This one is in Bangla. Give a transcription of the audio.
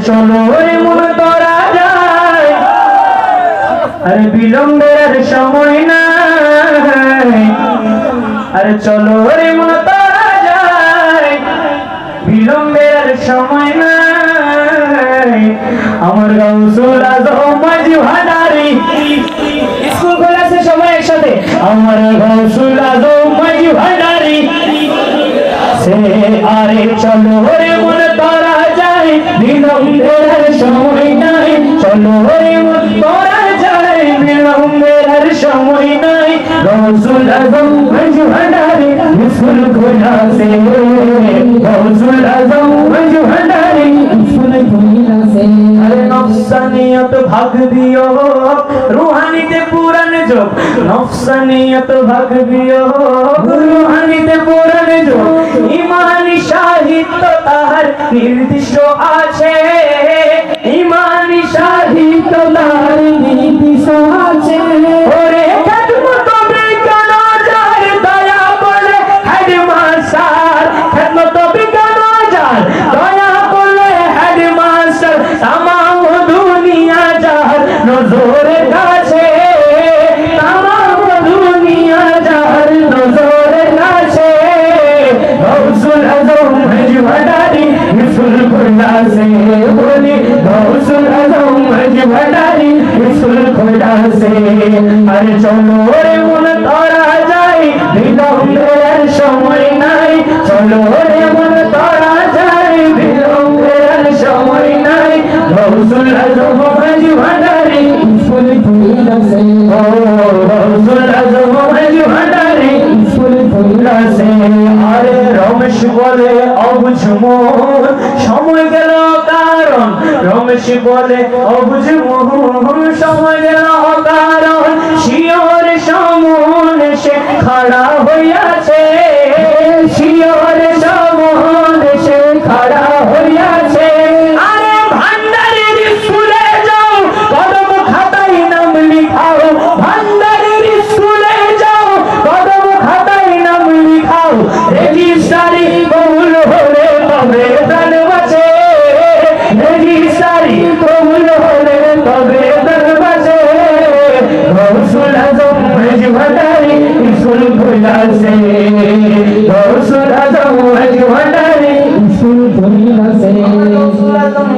চলো রে মন তোরা যায়। আরে বিলম্বের আর সময় নাই। আরে চলো রে বিলম্বের আর সময় নাই। আমার গাউসুল আজম মাঝি ভান্ডারি স্কুল খোলাছে সবাই একসাথে। আমার গাউসুল সে আরে চলো রে বিলম্বের সময় নাই চলো রে মন তোরা বিলম্বের সময় নাই গৌসুল আজম মঞ্জু ভান্ডারি সে গৌসুল আজম নফসানিয়ত ভাগ দিও, রুহানিতে পুরান যোগ, নফসানিয়ত ভাগ দিও, রুহানিতে পুরান যোগ, ইমানি সাহিত্য তাহার নির্দিষ্ট আছে হজ ভডারি মিসুল সে। আরে চলো রে মন তোরা যাই বিলম্বের সময় নাই। চলো রে মন তোরা যাই বিলম্বের সময় নাই। গৌসুল আজম হজ ভডারি মিসুল খুলা সে। ও গৌসুল আজম হজ ভডারি মিসুল খুলা সে। আরে রমেশ বলে, অবুঝ মোহন সময় গেল রমেশ বলে, অবুঝ মোহন সময় কারণ শিওর সমন সে খাড়া হইয়াছে শিওর সমন সে খাড়া হইয়াছে। আরে ভান্ডারের স্কুলে যাও, কদম নাম লিখাও। ভান্ডারের স্কুলে যাও, কদম নাম লিখাও। কবুল হলে তবে রেজিস্টারি কবুল হলে তবে দান বাঁচে গৌসুল আজম মেজ ভান্ডারি স্কুল খুলাছে গৌসুল আজম মেজ ভান্ডারি স্কুল খুলাছে গৌসুল আজম